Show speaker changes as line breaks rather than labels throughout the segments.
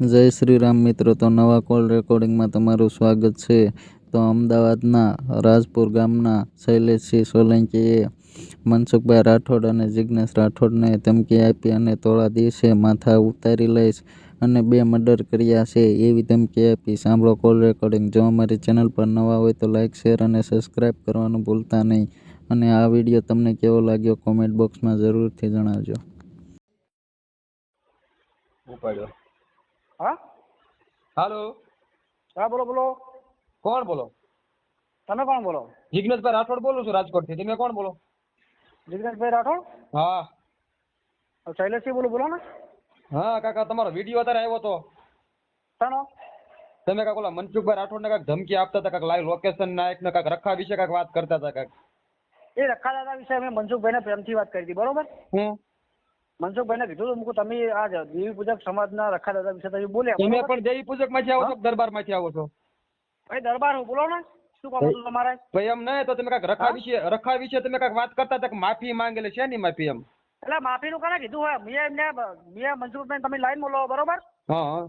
જય શ્રી રામ મિત્રો, તો નવા કોલ રેકોર્ડિંગમાં તમારું સ્વાગત છે. તો અમદાવાદના રાજપુર ગામના શૈલેષસિંહ સોલંકીએ મનસુખભાઈ રાઠોડ અને જિજ્ઞેશ રાઠોડને ધમકી આપી અને થોડા દિવસે માથા ઉતારી લઈશ અને બે મર્ડર કર્યા છે એવી ધમકી આપી. સાંભળો કોલ રેકોર્ડિંગ. જો અમારી ચેનલ પર નવા હોય તો લાઇક શેર અને સબસ્ક્રાઈબ કરવાનું ભૂલતા નહીં. અને આ વીડિયો તમને કેવો લાગ્યો કોમેન્ટ બોક્સમાં જરૂરથી જણાવજો.
ઉપાડ્યો.
હા?
હાલો.
હા બોલો બોલો.
કોણ બોલો?
તમે કોણ બોલો?
જિગ્નેશભાઈ રાઠોડ બોલું છું રાજકોટથી તમે કોણ બોલો?
જિગ્નેશભાઈ રાઠોડ?
હા.
શૈલેષસિંહ બોલો બોલો ને.
હા કાકા તમારો વીડિયો અત્યારે આવ્યો તો.
શાનો?
તમે કાક ઓલા મનસુખભાઈ રાઠોડ ને કાંઈક ધમકી આપતા હતા કાક લાઈવ લોકેશન નાયક ને કાક રખા વિશે કાંઈક વાત કરતા હતા કાંઈક
એ રખા દાદા વિશે મેં મનસુખભાઈને પ્રેમથી વાત કરી હતી બરોબર?
હું?
મનસુખભાઈને કીધું હતું મુકું તમે આ દેવી પૂજક સમાજના રખા દાદા વિશે તમે બોલ્યા.
તમે પણ દેવી પૂજકમાંથી આવો છો દરબારમાંથી આવો છો?
ભાઈ દરબાર હું બોલો ને. શું કામ હતું તમારે?
ભાઈ એમ નહીં તો તમે કાંઈક રખા વિશે રખા વિશે તમે કાંઈક વાત કરતા હતા કે માફી માંગેલી છે ની માફી એમ?
એટલે માફી નું કાને કીધું હોય? મેં એમને મેં મનસુખભાઈ તમે લાઈન બોલો બરોબર?
હા હા.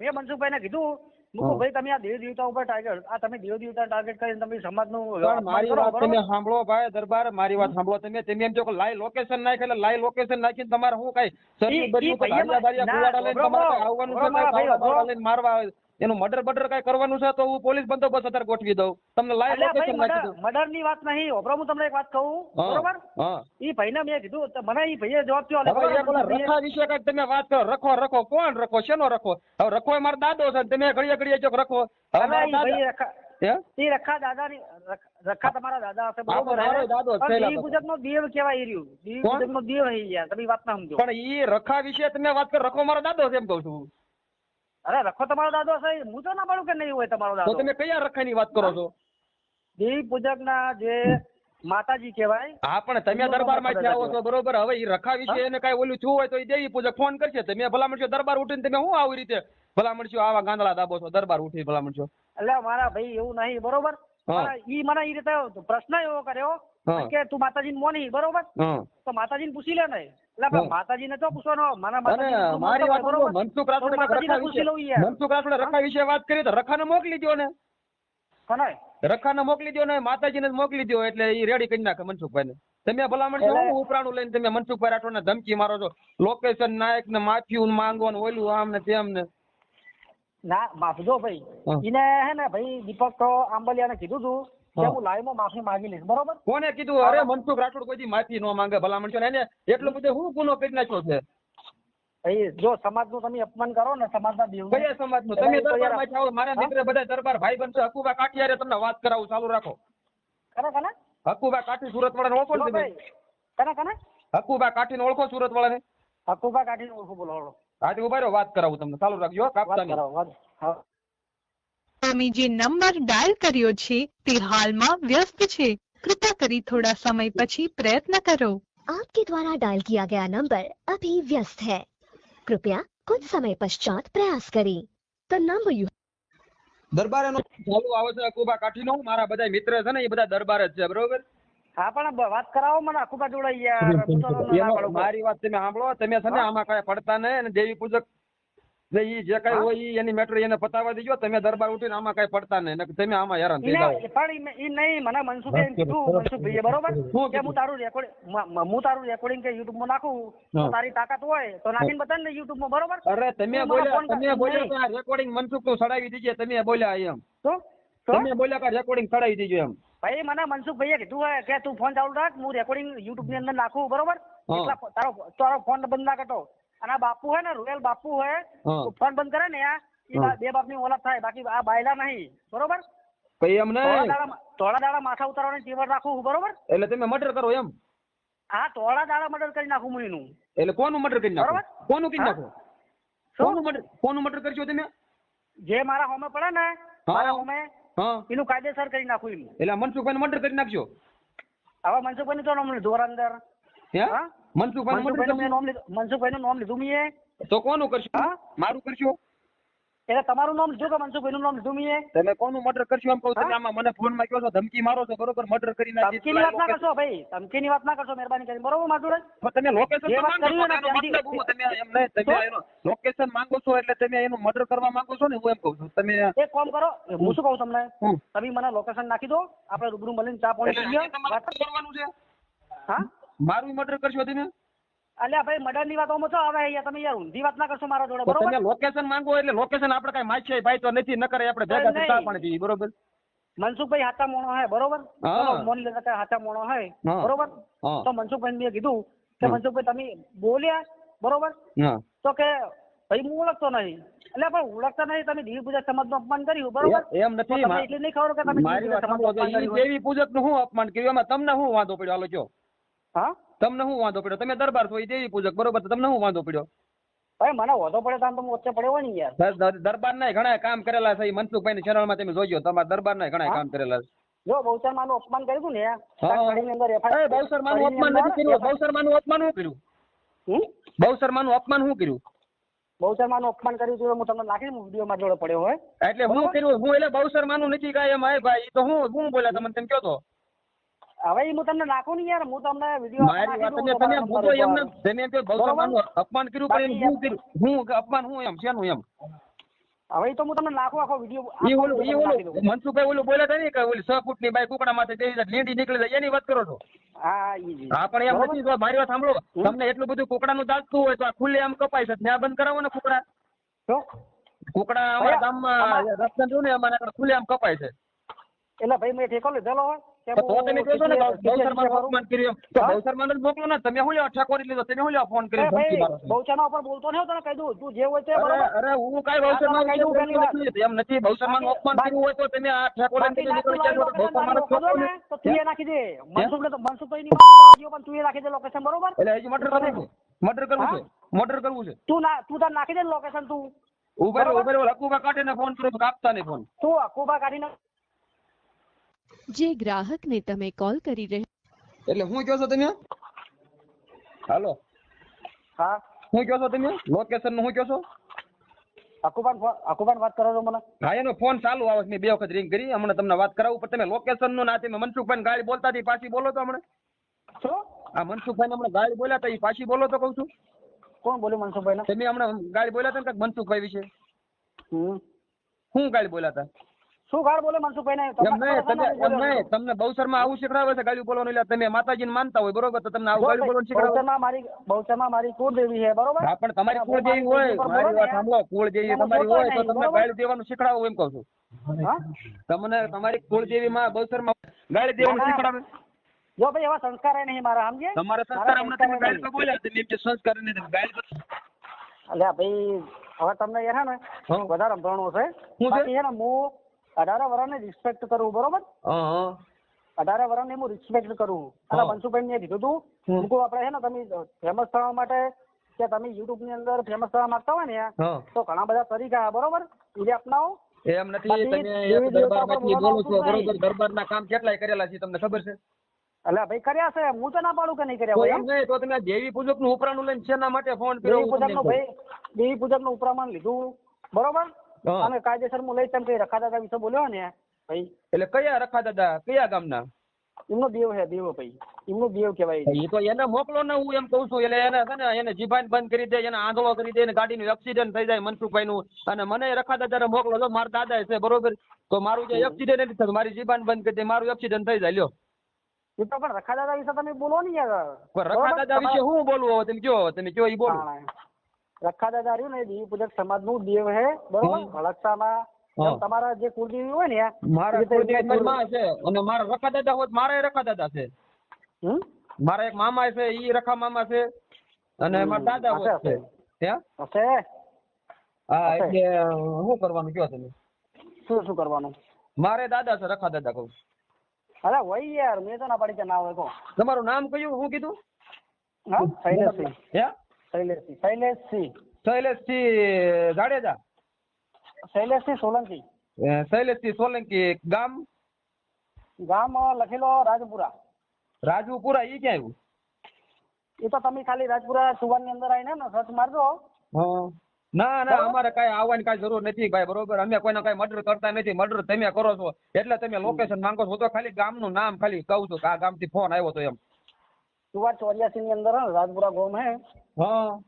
મેં મનસુખભાઈને કીધું મુકું ભાઈ તમે આ દેવ દેવતા ઉપર ટાર્ગેટ આ તમે દેવ દેવતા ટાર્ગેટ કરીને તમે સમાજનું
મારી વાત તમે સાંભળો ભાઈ દરબાર મારી વાત સાંભળો તમે. તમે એમ કહો કે લોકેશન નાખે એટલે લોકેશન નાખીને તમારે શું કઈ સરખું
ઈ-
બન્યું
ઈ
તો
ભાઈએ
ધારિયા બારિયા
ના,
લઈને તમારે આવવાનું છે
બરોબર,
કઈ એનું મર્ડર બર્ડર કઈ કરવાનું છે તો હું પોલીસ બંદોબસ્ત અત્યારે ગોઠવી દઉં. તમને લાઈવ લોકેશન નાખી દઉં.
મર્ડરની વાત નહીં. હોભળો હું તમને એક વાત કહું. બરોબર?
હા.
ઈ ભાઈને મેં કીધું મને ઈ ભાઈએ જવાબ થયો
હવે એક ઓલા રખા વિશે કંઈક તમે વાત કરો. રખો રખો. કોણ રખો? શેનો રખો? હવે રખો એ મારો દાદો છે તમે ઘડીએ ઘડીએ જો રખો. હવે મારો દાદા
ઈ રખા દાદા ની રખા તમારા દાદા હશે બરોબર પણ
થયેલા
નો દેવ કેવાય રહ્યું. દેવી ગુજરાત નો દેવ હઈ ગયા. તમે વાત ના સમજો.
પણ ઈ રખા વિશે તમે વાત કરો. રખો મારો દાદો છે એમ કહું છું.
અરે રખો તમારો દાદો હશે હું તો ના પાડું કે નહીં હોય તમારો
તો
દાદો?
તમે કયા રખાની વાત કરો છો?
દેવી પૂજક ના જે માતાજી કહેવાય
હા પણ તમે દરબારમાંથી આવો છો બરોબર? હવે એ રખા વિશે એને કઈ ઓલું થયું હોય તો એ દેવી પૂજક ફોન કરશે. તમે ભલામણ છો દરબાર ઉઠીને તમે હું આવી રીતે ભલામણ છો આવા ગાંદડા દાબો છો? દરબાર ઉઠી ભલામણ છો
એટલે મારા ભાઈ એવું નહીં બરોબર? ઈ મને ઈ રીતે પ્રશ્ન એવો કર્યો. કે તું માતાજી મોની બરોબર? તો માતાજીને પૂછી લે ને. એટલે
હા.
માતાજીને તો પૂછવાનો મને
અને
માતાજીને પૂછવાનું
મારી વાત મનસુખ રાઠોડે
તો
કાંઈક
માતાજીને
રખા
પૂછી લઉં
વિશે મનસુખ રાઠોડે રખા વિશે વાત કરી તો રખાને મોકલી દો ને. રખાને મોકલી દો ને માતાજીને મોકલી દો એટલે એ રેડી કરી નાખે મનસુખભાઈને. તમે ભલામણ છો હું ઉપરાણું લઈને તમે મનસુખભાઈ રાઠોડને ધમકી મારો છો. લોકેશન નાયક ને માફી ને ઓલું આમ ને તેમ ને.
ના માફ જો ભાઈ. એને હે ને ભાઈ દીપક તો આંબલિયાને કીધું તું. કે
હું.
લાઈવમાં માફી માંગી લઈશ બરોબર?
કોને કીધું? અરે મનસુખ રાઠોડ કોઈ માફી ન માંગે ભલામણ છે એને એટલો બધો હું ગુનો કરી નાખ્યો છે?
ભાઈ જો સમાજનું તમે અપમાન કરો ને સમાજના દેવ
કયા સમાજનું? તમે
એ
દરબારમાં આવો મારા મિત્ર બધા દરબાર ભાઈ બનશે. હકુબા કાઠિયારે તમને વાત કરાવું ચાલુ રાખો.
કને કને?
હકુબા કાઠી સુરત વાળાને ઓળખો ને તમે?
કને કને?
હકુબા કાઠીને ઓળખો સુરત વાળાને
હકુબા કાઢીને ઓળખો બોલો હળો.
આજે ઊભા રહ્યો વાત કરાવું તમને. ચાલુ રાખજો કાપતા
વાત કરાવો વાત હા.
તમે જે નંબર ડાયલ કર્યો છે તે હાલમાં વ્યસ્ત છે કૃપા કરી થોડા સમય પછી પ્રયત્ન કરો
आपके द्वारा डायल किया गया नंबर अभी व्यस्त है कृपया कुछ समय पश्चात प्रयास करें द नंबर यू
દરબાર એનો ચાલુ આવે છે હકુબા કાઠીનો મારા બધા મિત્ર છે ને એ બધા દરબાર જ છે બરોબર
હા પણ બ- વાત કરાવો મને હકુબા જોડે યાર હું તો ના
એનો
પાડું.
મારી વાત તમે સાંભળો તમે છે ને
હા?
આમાં કઈ પડતા નહીં અને દેવી પૂજક ને ઈ જે કઈ હોય એની મેટર એને પતાવા દેજો તમે દરબાર ઉઠીને આમાં કઈ પડતા નહીં તમે આમાં હેરાન થઈ
જાવ પણ ઈ- નહીં મને મનસુખભાઈ કીધું મનસુખભાઈએ બરોબર? કે હું તારું રેકોર્ડિંગ હું તારું રેકોર્ડિંગ કે યુટ્યુબમાં નાખું તારી તાકાત હોય તો નાખીને બતાવ ને યુટ્યુબમાં બરોબર?
અરે તમે બોલ્યા તમે બોલ્યા આ રેકોર્ડિંગ મનસુખનું સડાવી દીજે તમે બોલ્યા એમ.
તો? તો?
તમે બોલ્યા કે રેકોર્ડિંગ સડાવી દીજો એમ.
ભાઈ મને મનસુખભાઈએ કીધું હોય કે તું ફોન ચાલુ રાખ હું રેકોર્ડિંગ યુટ્યુબની અંદર નાખું બરોબર? તારો તારો ફોન બંધ ના કરતો અને આ બાપુ હોય ને રોયલ બાપુ હોય ફોન બંધ કરે ને આ બે બાપની ઓલાદ થાય બાકી આ બાયલા નહીં બરોબર?
કઈ એમ નહીં.
દાડા થોડા દાડા માથા ઉતારવાની ટેવડ રાખું બરોબર?
એટલે તમે મર્ડર કરો એમ?
હા થોડા દાડા મર્ડર કરી નાખું હું એનું.
એટલે કોનું મર્ડર કરી નાખો. કોનું કરી? નાખો? કોનું મર્ડર કોનું મર્ડર કરશો તમે?
જે મારા હોમે પડે ને મારા હોમે એનું કાયદેસર કરી નાખું એમ
એટલે મનસુખભાઈ મર્ડર કરી નાખજો.
હવે મનસુખભાઈ તો નામ લીધું અંદર.
હા? મનસુખભાઈ
મનસુખભાઈ નામ લીધું મનસુખભાઈ નું નામ લીધું મીએ.
તો કોનું કરશો? મારું કરશો?
એટલે તમારું નામ લીધું કે મનસુખભાઈનું નામ લીધું મેં
તમે કોનું મર્ડર કરશો એમ કહું તમે આમાં મને ફોનમાં કહો છો ધમકી મારો છો બરોબર? મર્ડર કરી ધમકી
ની વાત ના કરશો ભાઈ. ધમકીની વાત ના કરશો મહેરબાની કરી બરોબર
તમે લોકેશન માંગો છો
હોય ને
એનો
ત્યાંથી-
મતલબ હું? તમે એમ નહીં તમે લોકેશન માંગો છો એટલે તમે એનું મર્ડર કરવા માંગો છો ને? હું એમ કહું છું. તમે
એક કામ કરો હું શું કહું તમને? તમે મને લોકેશન નાખી દો. આપણે રૂબરૂ મળીને ચા પાણી વાત
કરવાનું છે?
હા?
મારું મર્ડર કરશો તમે
અલ્યા ભાઈ મર્ડરની વાત ઓમાં છો હવે અહીંયા? તમે યાર ઊંધી વાત ના કરશો મારા જોડે બરોબર
તમે લોકેશન માંગો એટલે લોકેશન આપણે કઈ માછે ભાઈ તો નથી ન કરે આપણે ભેગા
નહીં.
પણ જી બરોબર?
મનસુખભાઈ હાચા મોણો હે. બરોબર મોની કે હાચા મોણો હે. બરોબર? તો મનસુખભાઈ મેં કીધું કે મનસુખભાઈ તમે બોલ્યા બરોબર? તો કે ભાઈ હું ઓળખતો નહીં. એટલે પણ ઓળખતા નહીં તમે દેવી પૂજા સમાજનું અપમાન કર્યું બરોબર?
એમ નથી
એટલે નહીં ખબર કે તમે દેવી
પૂજકનું શું અપમાન કર્યું? એમાં તમને શું વાંધો પડ્યો? હાલો કયો
હા?
તમને શું વાંધો પડ્યો? તમે દરબાર છો ઈ દેવી પૂજક બરોબર? તમને શું વાંધો પડ્યો?
ભાઈ મને વધો પડે તો તમે વચ્ચે પડ્યો ને યાર.
દરબાર ના ઘણા કામ કરેલા છે. મનસુખભાઈ ની ચેનલમાં તમે જોજો તમારા દરબાર ના ઘણા કામ કરેલા છે.
જો બહુચર માનું અપમાન કર્યું ને
હા.
કડીની અંદર FIR
એ બહુસરમા નું અપમાન નથી કર્યું. બહુસરમા નું અપમાન શું કર્યું?
હમ?
બહુસરમા નું અપમાન શું કર્યું?
બહુચર માનું અપમાન કર્યું હું તમને નાખી હું વીડિયો માં જોડે પડ્યો હોય.
એટલે હું કર્યું હું એટલે બહુસરમા નું નથી કાંઈ એમ આય ભાઈ તો હું હું બોલ્યા તમને તેમ કયો તો?
હવે હું તમને નાખું ને યાર હું તમને વીડિયો
મારી તમે પૂછો એમ ને અપમાન કર્યું પણ એમ કર્યું. હું અપમાન હું એમ શેનું એમ?
હવે તો હું તમને નાખું આખો વીડિયો
ઈ ઓલું ઈ ઓલું મનસુખભાઈ ઓલું બોલ્યા હતા ને કે ઓલી છ ફૂટની બાઈક ઉપડા માથે જઈ લીંડી નીકળી જાય એની વાત કરો છો?
હા ઈ
હા પણ એમ નથી મારી વાત સાંભળો. તમને એટલું બધું કુકડાનું દાખતું હોય તો આ ખુલ્લે આમ કપાય છે ત્યાં બંધ કરાવો ને કુકડા.
શું?
કુકડા અમારા ગામમાં રસ્તા જો ને અમારા ખુલ્લે આમ કપાય છે.
એટલે ભાઈ મેં ઠેકો લીધેલો હોય.
તો તમે કહો છો ને
ટીચર- ટીચર
અપમાન કર્યું? તો
હા?
બહુસરમાનું મોકલો ને? તમે શું લેવા ઠાકોરી લીધો? તમે શું લેવા ફોન
એ
કરી ધમકી
ભાઈ
મારો છો?
બહુચરના ઉપર બોલતો નહીં તને કહી દઉં તું જે હોય તે
અરે અરે હું કાંઈ બહુસરમાનું
આ તમે કહી દઉં
વિશે
પહેલી
બોલતો નથી. એમ નથી. બહુસરમાનું
બાકી-
અપમાન કર્યું હોય તો તમે આ ઠાકોરી
બાકી
તમે નીકળી
નાખી
ને.
તો તું એ દે. મનસુખ ને તો મનસુખભાઈ વાત પણ તું એ નાખી દે લોકેશન બરોબર?
એટલે હજી મર્ડર કરવું છે? મર્ડર કરવું છે? મર્ડર કરવું છે?
તું ના તું તાર નાખી દે લોકેશન તું.
લકુબા કાઢીને ફોન કરો કાપતા ને ફોન
તું કાઢી કાઢીને
જે ગ્રાહકને તમે કોલ કરી રહ્યા
એટલે હું કહો છો તમે? હાલો.
હા.
હું કહો છો તમે? લોકેશનનું શું કહો છો?
અકુબાન અકુબાન વાત કરો છો મને?
હા એનો ફોન ચાલુ આવે મેં બે વખત રિંગ કરી. હમણાં તમને વાત કરાવું પણ તમે લોકેશનનું ના તમે મનસુખભાઈ ગાડી બોલતા હતી પાછી બોલો તો હમણાં.
શું?
આ મનસુખભાઈ હમણાં ગાડી બોલ્યા હતા એ પાછી બોલો તો કહું છું.
કોણ બોલ્યું મનસુખભાઈ
તમે હમણાં ગાડી બોલ્યા હતા ને કાંઈક મનસુખભાઈ વિશે?
હમ.
શું ગાડી બોલ્યા હતા?
શું ગાળ બોલે? મનસુખભાઈ
તમને બહુસરમાં આવું શીખડાવે છે ગાડી બોલવાનું એટલે તમે માતાજીને માનતા હોય બરોબર? તો તમને આવું ગાડી બોલવાનું શીખડાવે.
મારી બહુચરમાં મારી કુળદેવી છે બરોબર?
હા પણ તમારી કુળ જેવી હોય
મારી
વાત
પર
સાંભળો કુળ જેવી તમારી હોય તો તમને? ગાડી દેવાનું શીખડાવું એમ કહું છું. તમને તમારી કુળ જેવી માં બહુસરમાં ગાડી દેવાનું. શીખડાવે?
જો ભાઈ એવા સંસ્કાર નહીં મારા સમજે
તમારા સંસ્કાર અમને તમે ગાડી તો બોલ્યા તમે એમ કે સંસ્કાર નહીં તમે ગાડી પર
અલ્યા ભાઈ હવે તમને એ હે ને
હા.
વધારે સંભળાણું છે હું છે? ને હું અઢારે વર્ષને રિસ્પેક્ટ કરું બરોબર? અઢાર અઢારે હું રિસ્પેક્ટ કરું. અને. મનસુખભાઈ ને કીધું તું. મૂકું આપણે છે ને તમે ફેમસ થવા માટે કે તમે યુટ્યુબની અંદર ફેમસ થવા માંગતા હોય ને તો ઘણા બધા તરીકા બરોબર? એ અપનાવો.
એમ નથી તમે એક દરબારમાંથી બોલો છો બરોબર દરબારના કામ કેટલાય કરેલા છે તમને ખબર છે?
અલા ભાઈ કર્યા છે હું તો ના પાડું કે નહીં કર્યા હોય
એમ? નહીં તો તમે દેવી પૂજકનું ઉપરાણું લઈને શેના માટે ફોન કર્યો
દેવી
પૂજકનું
ભાઈ દેવી પૂજકનું ઉપરામણ લીધું બરોબર? અને કાયદેસર હું લઈ તેમ કઈ રખા દાદા વિશે બોલ્યો ને ભાઈ?
એટલે કયા રખા દાદા કયા ગામના?
એમનો દેવ હે દેવ ભાઈ. એમનો દેવ કહેવાય
એ તો એને મોકલો ને હું એમ કહું છું એટલે એને છે ને એને જીભાન બંધ કરી દે એને આંધળો કરી દે એને ગાડીનું એક્સિડન્ટ થઈ જાય મનસુખભાઈ નું અને મને રખા દાદાને મોકલો તો મારા દાદા છે બરોબર? તો મારું જે એક્સિડન્ટ નથી થતું મારી જીભાન બંધ કરી દે મારું એક્સિડન્ટ થઈ જાય લ્યો.
એ તો પણ રખા દાદા વિશે તમે બોલો ને યાર.
રખા દાદા વિશે હું બોલવું હવે તમે કયો તમે કયો એ બોલો.
હા. ધાર્યું ને દેવી પૂજક સમાજનું દેવ હે બરોબર. એમ તમારા જે કુળદેવી હોય ને
મારા કુળદેવી માં છે અને મારા રખાદાદા હોય મારા રખાદાદા છે. મારા એક મામા છે ઈ રખા મામા છે અને મારા દાદા હોય છે.
હશે.
હા? એટલે શું કરવાનું કયો તમે?
શું શું કરવાનું?
મારે દાદા છે રખા દાદા કહું.
અરે હોય યાર મેં તો ના પાડી કે ના હોય કહો.
તમારું નામ કયું શું કીધું?
હા શૈલેષસિંહ.
હે?
શૈલેષસિંહ શૈલેષસિંહ
શૈલેષસિંહ જાડેજા?
શૈલેષસિંહ સોલંકી.
શૈલેષસિંહ સોલંકી ગામ?
ગામ લખેલો રાજપુરા.
રાજુપુરા ઈ ક્યાં આવ્યું?
એ તો તમે ખાલી રાજપુરા સુવાનની અંદર આવીને ને સર્ચ મારજો.
ના ના અમારે કઈ આવવાની કઈ જરૂર નથી ભાઈ બરોબર? અમે કોઈને કઈ મર્ડર કરતા નથી. મર્ડર તમે કરો છો એટલે તમે લોકેશન માંગો છો. તો ખાલી ગામનું નામ ખાલી કહું છું કે આ ગામથી ફોન આવ્યો તો એમ.
સુવા ચોર્યાસી ની અંદર રાજપુરા ગામ હે.
હા.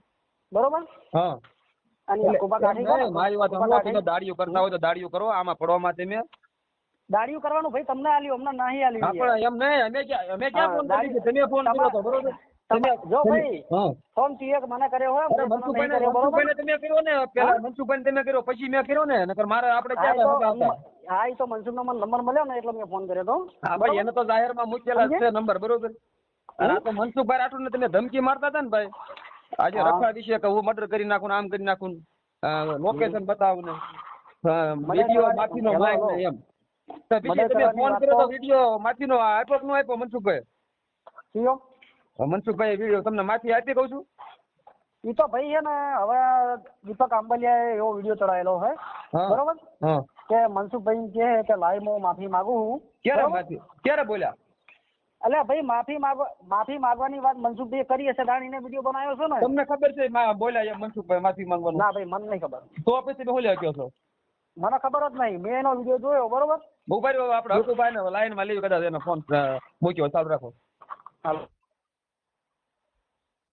બરોબર?
હા.
અને
એટલે
કુબા
એમ
કાઢી
નહીં, મારી વાત
કુબા
સાંભળો,
કાઢી.
તમે દાડિયું કરતા હોય તો દાડિયું કરો આમાં પડવામાં તમે
દાડિયું કરવાનું ભાઈ તમને આલ્યું અમને નહીં આલ્યું
આપણે એમ નહીં અમે અમે ક્યાં ફોન કરી તમે ફોન કર્યો તો બરોબર? તમે
જો ભાઈ ફોન તું મને કર્યો હોય
અરે
હું તમને નહીં
મનસુખભાઈને
કર્યો, બરોબર?
મનસુખભાઈને તમે કર્યો ને પેલા મનસુખભાઈને તમે કર્યો પછી મેં કર્યો ને નકર મારે આપણે
હા,
ક્યાં?
હા એ તો મનસુખ નો મને નંબર મળ્યો ને એટલે મેં ફોન કર્યો તો.
હા ભાઈ એને તો જાહેરમાં મૂકેલા છે નંબર બરોબર? અને આ તો મનસુખભાઈ રાઠોડને તમે ધમકી મારતા હતા ને ભાઈ? આજે
હા.
રખા વિશે કે હું મર્ડર કરી નાખું આમ કરી નાખું લોકેશન બતાવું ને. વીડિયો માફીનો
હેલો,
ને એમ. તો બીજી તમે ફોન કર્યો તો વીડિયો માફીનો આપ્યો કે ન આપ્યો મનસુખભાઈ
કયો?
હા, મનસુખભાઈ વીડિયો તમને માફી આપી કહું છું?
ઈ તો ભાઈ છે ને હવે દીપક આંબલિયા એવો વીડિયો ચડાયેલો છે બરોબર? કે મનસુખભાઈ કહે કે લાઈવ હું માફી માંગુ હું.
ક્યારે માફી? ક્યારે બોલ્યા?
એટલે ભાઈ માફી માંગવા માફી માંગવાની વાત મનસુખભાઈ કરી હશે દાણીને વીડિયો બનાવ્યો છે ને?
તમને ખબર છે બોલ્યા મનસુખભાઈ માફી માંગવાનું.
ના ભાઈ મને નહીં ખબર.
તો પછી બોલ્યા કયો છો?
મને ખબર જ નહીં. મેં એનો વીડિયો જોયો બરોબર?
ભૂપાઈ રહ્યો આપણે હકુભાઈ ને લાઈનમાં લઈ કદાચ એનો ફોન મૂક્યો ચાલુ રાખો.
હાલો.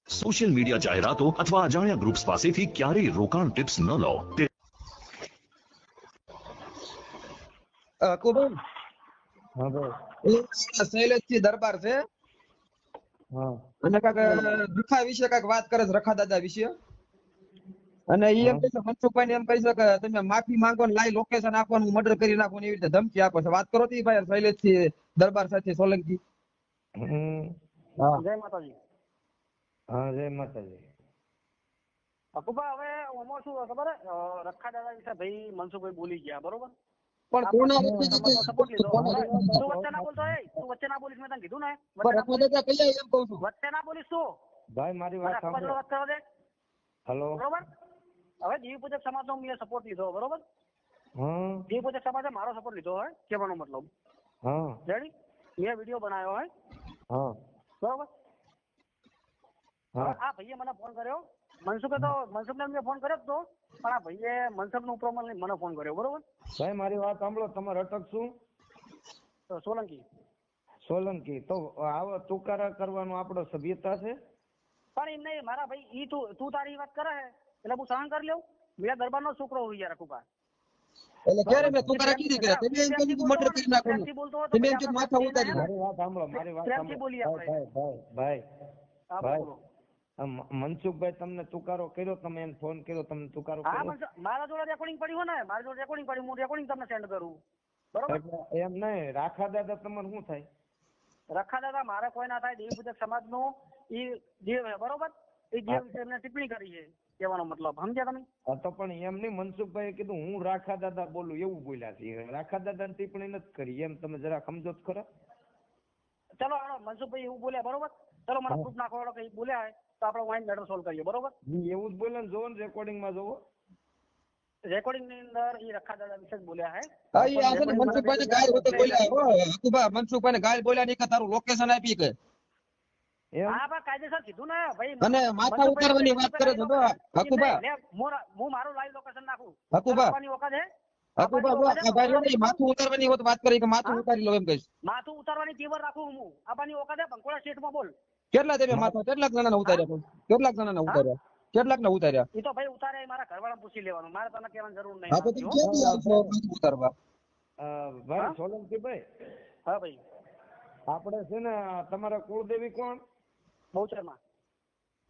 સોશિયલ મીડિયા જાહેરાતો અથવા અજાણ્યા ગ્રુપ્સ પાસેથી ક્યારેય રોકાણ ટિપ્સ ન લો. તે
શૈલેષજી દરબાર છે.
હા.
અને કાંઈક દુખા વિશે કાંઈક વાત કરે છે રખા દાદા વિશે. અને એ એમ કહે છે મનસુખભાઈ ને એમ કહે છે કે તમે માફી માંગો ને લાઈ લોકેશન આપો ને મર્ડર કરી નાખો ને એવી રીતે ધમકી આપો છે. વાત કરો તી ભાઈ શૈલેષજી દરબાર સાથે સોલંકી. હા.
જય માતાજી.
હા જય માતાજી.
અકુબા હવે આમાં શું ખબર રખા દાદા વિશે ભાઈ મનસુખભાઈ બોલી ગયા બરોબર?
પણ કોના
તું વચ્ચે ના બોલતો એ તું વચ્ચે ના બોલીશ મેં તને કીધું ને. વચ્ચે ના
રખા દાદા કહીએ એમ કહું છું.
વચ્ચે ના બોલીશ તું.
ભાઈ મારી વાત સાંભળો.
વાત કરવા દે.
હલો.
બરોબર? હવે દેવી પૂજક સમાજ નો મેં સપોર્ટ લીધો બરોબર?
હા
દેવી પૂજક સમાજે મારો સપોર્ટ લીધો હોય કેવાનો મતલબ.
હા.
રેડી મેં વીડિયો બનાવ્યો હોય.
હા.
બરોબર?
હા.
આ ભાઈએ મને ફોન કર્યો. મનસુખે તો મનસુખને મેં ફોન કર્યો તો. પણ આ ભાઈએ મનસુખનું ઉપરમલ લઈને મને ફોન કર્યો બરોબર?
ભાઈ મારી વાત સાંભળો તમારે અટક શું?
તો સોલંકી.
સોલંકી તો આવો તુકારા કરવાનો આપણો સભ્યતા છે?
પણ એમ નહીં મારા ભાઈ ઈ તું તું તારી વાત કરે છે એટલે હું સહન કરી લઉં. બીજા દરબાર નો છોકરો હોય યાર કુપા
એટલે ક્યારે મેં તુકારા કીધી કરે તમે એમ કીધું કે મર્ડર કરી નાખો ને.
બોલતો હોય તો
તમે એમ કીધું માથા ઉતારી
મારી વાત સાંભળો મારી વાત સાંભળો. ભાઈ ભાઈ ભાઈ
હા,
ભાઈ. મનસુખભાઈ તમને તુકારો કર્યો? તમે એને ફોન કર્યો તમને તુકારો કર્યો?
મારા જોડે રેકોર્ડિંગ પડ્યું ને મારા જોડે રેકોર્ડિંગ પડ્યું હું રેકોર્ડિંગ તમને સેન્ડ કરું. બરોબર?
એમ નહીં રાખા દાદા તમારે શું થાય?
રાખા દાદા મારે કોઈ ના થાય દેવી પૂજક સમાજનું ઈ જે બરોબર? એ જે એમને ટિપ્પણી કરી છે કહેવાનો મતલબ સમજ્યા તમે?
તો પણ એમ નહીં મનસુખભાઈ કીધું હું રાખા દાદા બોલું એવું બોલ્યા છે. રાખા દાદા ટિપ્પણી નથી કરી એમ તમે જરા સમજો તો ખરા.
ચલો હાલો મનસુખભાઈ એવું બોલ્યા બરોબર? ચલો મને પ્રૂફ નાખો વાળો કઈ બોલ્યા હોય તો આપણે વાઇન મેટર સોલ્વ કરીએ બરોબર?
એવું જ બોલે ને જોવો ને જોવો.
રેકોર્ડિંગની અંદર એ રખા દાદા વિશે જ બોલ્યા હે.
હા, એ આ છે ને ગાળ વગર બોલ્યા હો, હકુભા, મનસુખભાઈને ગાયલ બોલ્યા ને કે તારું લોકેશન આપી કે.
કાયદેસર કીધું ને ભાઈ
અને માથા ઉતારવાની વાત કરે છે, જો, હકુભા.
હું મારું લાઈવ લોકેશન નાખું.
હકુભા.
વખત હે?
માથું ઉતારવાની હોત વાત કરી કે માથું
હા?
ઉતારી લો એમ કહીશ.
માથું ઉતારવાની તેવર રાખું હું. આપવાની વખત હે બંકોળા સ્ટેટમાં બોલ.
કેટલા તમે માથા કેટલાક જણાના ઉતાર્યા કેટલાક જણાના ઉતાર્યા? કેટલાક ના ઉતાર્યા?
એ તો ભાઈ ઉતારે મારા ઘરવાળા પૂછી લેવાનું. મારે તને કહેવાની જરૂર નહીં
હા તો તમે ક્યાંથી આવશો? ઉતારવા.
ભાઈ
હા?
સોલંકીભાઈ.
હા ભાઈ.
આપણે છે ને તમારા કુળદેવી કોણ?
બહુચરમાં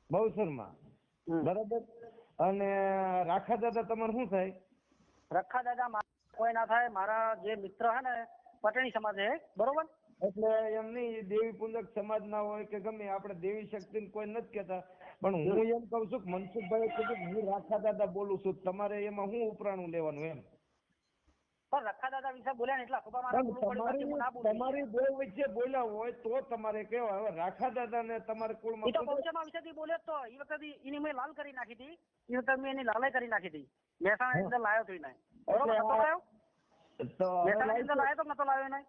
બહુસરમાં
હમ.
બરાબર? અને રાખા દાદા તમારે શું થાય?
રખા દાદા મારા કોઈ ના થાય, મારા જે મિત્ર હે ને, પટણી સમાજ હે બરોબર?
એટલે એમ નહીં દેવી પૂજક સમાજ ના હોય કે ગમે, આપણે દેવી શક્તિ કોઈ નથી કેતા પણ હું એમ કઉ છું મનસુખભાઈ કીધું હું રાખા દાદા બોલું છું. તમારે એમાં હું ઉપરાણું લેવાનું એમ?
પણ રખા દાદા વિશે બોલ્યા ને એટલા ના
તમારી દેવ વચ્ચે બોલ્યા હોય તો તમારે કેવા હવે રાખા દાદા ને તમારે
એ
કુળમાં
તો બહુચરમાં વિશેથી બોલ્યો તો એ વખતે એની મેં લાલ કરી નાખી હતી. એ વખતે મેં એની લાલાઈ કરી નાખી હતી. મહેસાણા અંદર લાયો તો એને બરોબર નતો લાયો?
તો
મહેસાણા અંદર લાયો તો નતો લાયો એને?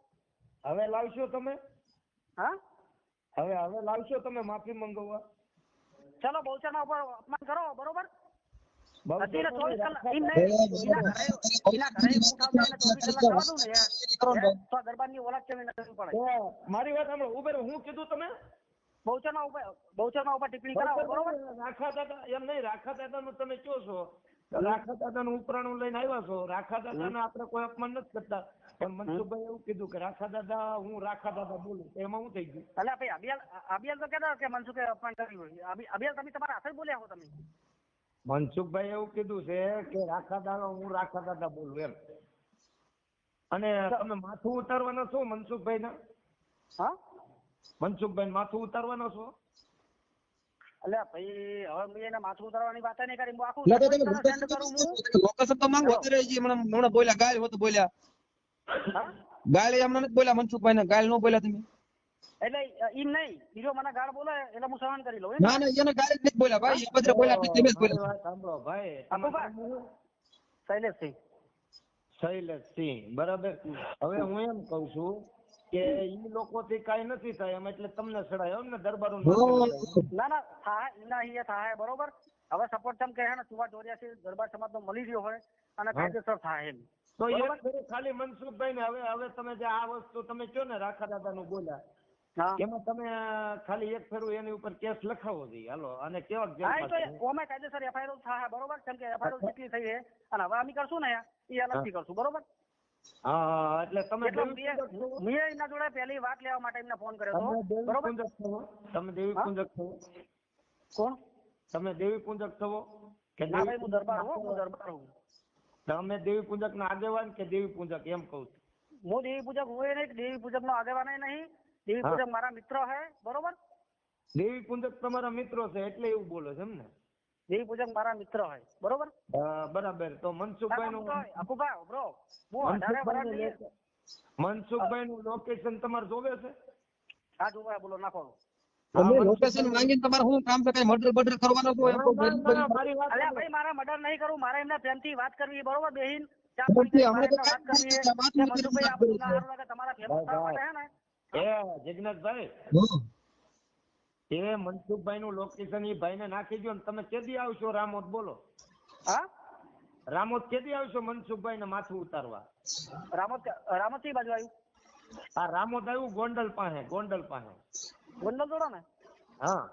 હવે લાવશો તમે?
હા?
હવે હવે લાવશો તમે? માફી મંગાવવા
ચલો બહુચરના ઉપર અપમાન કરો બરોબર?
મારી વાત સાંભળો. ઉભે હું કીધું તમે?
બહુચરમાં ઉપર ટિપ્પણી કરાવો બરોબર?
રાખા દાદા એમ નહીં રાખા દાદા તમે કયો છો? રાખા દાદાનું ઉપરાણું લઈને આવ્યા છો. રાખા દાદાને આપણે કોઈ અપમાન નથી કરતા. પણ મનસુખભાઈ એવું કીધું કે રાખા દાદા હું રાખા દાદા બોલું. એમાં હું થઈ ગયું.
એટલે ભાઈ અભિયાલ અબિયાલ તો કહેતા કે મનસુખે અપમાન કર્યું હોય. અબી- તમે તમારા હાથે બોલ્યા હો તમે.
મનસુખભાઈ એવું કીધું છે કે રાખા દાદા હું રાખા દાદા બોલું એમ. અને તમે માથું ઉતારવાના છો મનસુખભાઈ ના
હા?
મનસુખભાઈ માથું ઉતારવાનો છો?
એટલે ભાઈ હવે મેં એને માથું ઉતારવાની વાત નહીં કરી હું આખું
એટલે તો માંગો અત્યારે હમણાં બોલ્યા ગાય હોત બોલ્યા. ગાય હમણાં નથી બોલ્યા મનસુખભાઈ ને ગાય નો બોલ્યા તમે.
એટલે ઈમ નહીં. બીજો મને ગાળ બોલે એટલે હું સહન કરી લઉં
ના ના એને ગાય નથી બોલ્યા ભાઈ. એ બોલ્યા એટલે તમે જ બોલ્યા.
સાંભળો ભાઈ.
આપો
તમારું
બા.
નામ શું?
શૈલેષસિંહ.
શૈલેષસિંહ બરાબર? હવે હું એમ કઉ છું કે ઈ લોકોથી કાંઈ નથી થાય. એમ એટલે તમને સડાય એમ ને દરબારો
ના ના થાય. એના અહીંયા થાય બરોબર? હવે સપોર્ટ તમ કહે ને ચુવા ચોર્યાસી દરબાર સમાજ નો મળી રહ્યો હોય અને કાયદેસર થાય એમ.
તો એ ખાલી મનસુખભાઈ ને હવે હવે તમે જે આ વસ્તુ તમે કયો ને રાખા દાદા નું બોલ્યા? એમાં તમે ખાલી એક ફેરું એની ઉપર કેસ લખાવો જોઈએ. હાલો અને કેવા
ઓમે કાયદેસર એફઆઈઆર થાય બરોબર. કેમ કે એફઆઈઆર જેટલી થઈ છે. અને હવે અમે કરશું ને એ અલગથી કરશું બરોબર?
હા હા એટલે તમે દેવી પૂજક છો?
મેં મેં એના જોડે પહેલી વાત લેવા માટે એમને ફોન કર્યો હતો. બરોબર?
તમે દેવી
હા?
છો.
કોણ?
તમે દેવી પૂંજક છો કે
ના ભાઈ હું દરબાર હું હું દરબાર હું
તમે દેવી પૂજક ના આગેવાન કે દેવી પૂજક એમ કહું છું.
હું દેવી પૂજક હું નહીં દેવી પૂજક નો આગેવાન નહીં. દેવી પૂજક મારા મિત્ર હે બરોબર?
દેવી પૂજક તમારા મિત્રો છે એટલે એવું બોલો છે એમ ને
દેવી પૂજક મારા મિત્ર હે બરોબર?
બરાબર. તો મનસુખભાઈ નું
અપુભાઈ બ્રો
મનસુખભાઈ નું લોકેશન તમારે જોવે છે?
હા જોવા બોલો નાખો.
તમે લોકેશન માંગીને તમારે શું કામ છે કઈ મર્ડર બર્ડર કરવાનો તો એમ તો
ના, ના, ના, મારી વાત
અલ્યા ભાઈ મારે મર્ડર નહીં કરવું મારે એમને પ્રેમથી વાત કરવી બરોબર બેહીન? ચા પાણી કરી વાત કરવી મનસુખભાઈ તમારા ફેમસ થવા માટે હે ને?
એ જગન્નાથભાઈ એ મનસુખભાઈ નું લોકેશન એ ભાઈ ને નાખી દો ને તમે કેદી આવશો રામોદ બોલો.
હા?
રામોદ કેદી આવશો મનસુખભાઈ ને માથું ઉતારવા?
રામોદ રામોદથી બાજુ આવ્યું?
આ રામોદ આવ્યું ગોંડલ પાસે ગોંડલ પાસે.
ગોંડલ જોડો ને?
હા.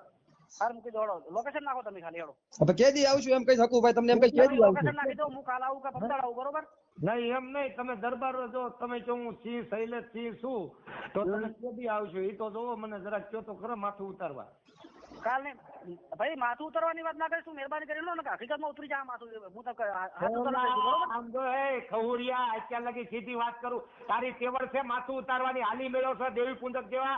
હાર મૂકી દોડો લોકેશન નાખો તમે ખાલી હેડો
હવે કેદી આવશું? એમ કઈ શકું ભાઈ? તમને એમ કઈ કેદી આવશું?
લોકેશન નાખી દો હું કાલ આવું કે પમદાડ આવું બરોબર?
નહીં એમ નહીં. તમે દરબાર જો તમે જો હું સિંહ શૈલેષ સિંહ છું તો તમે કેદી આવશો? એ તો જોવો મને જરાક કયો તો ખરા માથું ઉતારવા.
કાલ ને ભાઈ માથું ઉતરવાની વાત ના કરીશું મહેરબાની કરી લો ને કે હકીકતમાં ઉતરી જાય માથું હું તો ક- હાથ ઉતારી દઈશું, બરોબર?
આમ જો એ ખવડિયા અત્યાર લગી સીધી વાત કરું. તારી કેવળ છે માથું ઉતારવાની. હાલી મેળો છે દેવી પુંજક જેવા.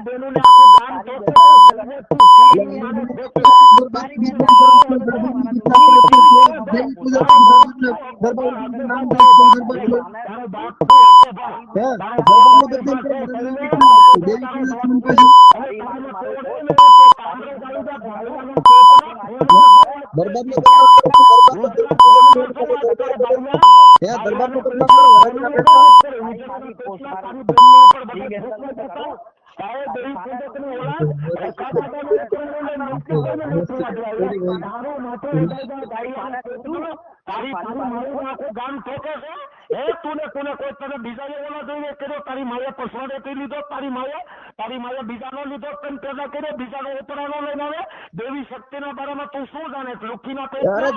એ ભૂખડીના આમ જો તારી જેવા શબ્દ છે ને, ખવડિયા, તારી જેવા ઉંદરોના પેટના એ ઉંદરીના પેટના એ ભાઈલાના પેટના તું કહીને તું છે ને તું દેવી પુંજકની ઓલાદ છે હે ઉજરા
તારી માના છું તું
એ
તું
ભાઈલા ભાઈલા ભાઈલા ભાઈલા તારી માં
તારી
તારી
બેનનું
બેનની ઉપર બધા
તારી
સડકો
બેનનું
છે
ચાલુ.
તારી બેનની ઉપર આ બધા કરે છે ભોસડીના ભાઈલાના પેટના ભોસડીના
બાયલાના પેટને તો
બાયલા બાયલા ઉજળા
મારું
ઉજળા કયુંનો ખેતર કરે છે તારી બેનોને આખું ગામ ઠોકે છે એટલે તું શીરી માને ઠોકે છે.
તારી બેન
તારો બાપ તો હતો ભાઈ. તારો બાપ તો હતો ભાઈ. હવે તારો પેટ છે ને તો કાબરે ગાળી દે ભાઈલાનો પેટનો તારી માએ પસવાડે કરી લીધો તારી માએ તારી માએ બીજાનો લીધો તને પેદા કર્યો બીજાનો ઉપરાનો લઈને આવે દેવી શક્તિના બારામાં તું શું જાણે લુખીના
અરે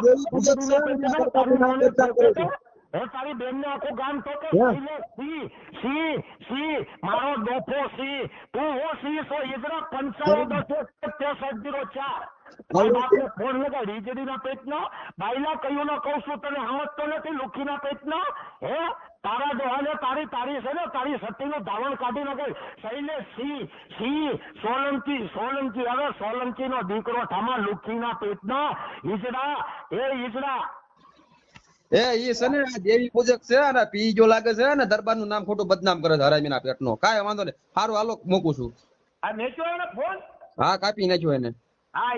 તારી માને હે તારી બેન ને આખું ગામ ઠોકે સી સી સી સી મારો ડોફો સી. તું હો સી સો ઇજરા પંચાવન દસો તે જીરો ચાર. આપણે ફોન લગાડ વીજળીના પેટનો. બાયલા કયું નો કહું છું તને સમજતો નથી લુખીના પેટનો. હે?
તારા દોહાને તારી તારી છે ને તારી સતીનું ધાવણ કાઢી નાખે. શૈલેષ સિંહ સિંહ સોલંકી સોલંકી હવે સોલંકી નો દીકરો ઠામા લુખીના પેટનો. ઈજડા એ ઈજડા
એ ઈ છે ને આ દેવી પૂજક છે અને પી જો લાગે છે ને દરબારનું નામ ખોટું બદનામ કરે છે હરામીના પેટનો. કાંઈ વાંધો નહીં. સારું હાલો મૂકું છું.
આ મેચ્યો એને ફોન?
હા કાપી નાખ્યો એને.
હા